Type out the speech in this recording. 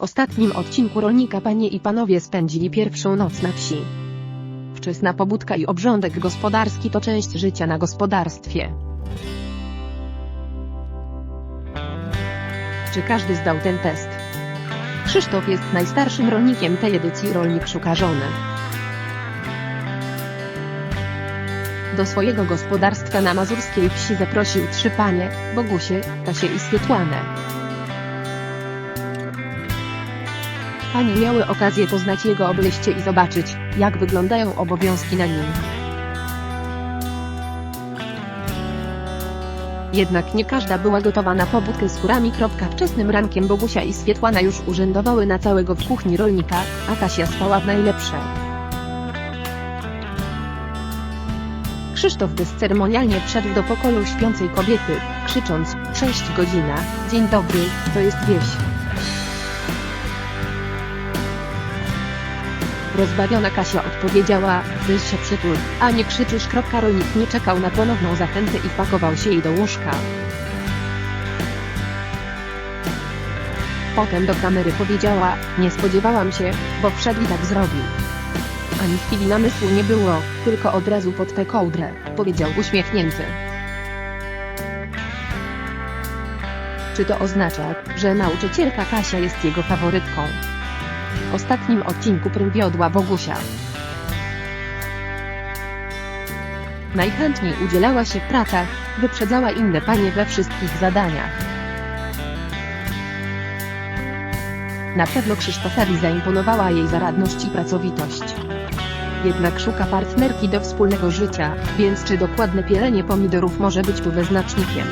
ostatnim odcinku rolnika panie i panowie spędzili pierwszą noc na wsi. Wczesna pobudka i obrządek gospodarski to część życia na gospodarstwie. Czy każdy zdał ten test? Krzysztof jest najstarszym rolnikiem tej edycji Rolnik Szuka Żony. Do swojego gospodarstwa na mazurskiej wsi zaprosił trzy panie, Bogusie, Kasię i Swietłanę. Panie miały okazję poznać jego obleście i zobaczyć, jak wyglądają obowiązki na nim. Jednak nie każda była gotowa na pobudkę z kurami. Wczesnym rankiem Bogusia i Swietłana już urzędowały na całego w kuchni rolnika, a Kasia spała w najlepsze. Krzysztof bezceremonialnie wszedł do pokoju śpiącej kobiety, krzycząc, cześć godzina, dzień dobry, to jest wieś. Rozbawiona Kasia odpowiedziała, weź się przytul, a nie krzyczysz. Rolnik nie czekał na ponowną zachętę i wpakował się jej do łóżka. Potem do kamery powiedziała, nie spodziewałam się, bo wszedł i tak zrobił. Ani chwili namysłu nie było, tylko od razu pod tę kołdrę, powiedział uśmiechnięty. Czy to oznacza, że nauczycielka Kasia jest jego faworytką? Ostatnim odcinku prym wiodła Bogusia. Najchętniej udzielała się w pracach, wyprzedzała inne panie we wszystkich zadaniach. Na pewno Krzysztofowi zaimponowała jej zaradność i pracowitość. Jednak szuka partnerki do wspólnego życia, więc czy dokładne pielenie pomidorów może być tu wyznacznikiem?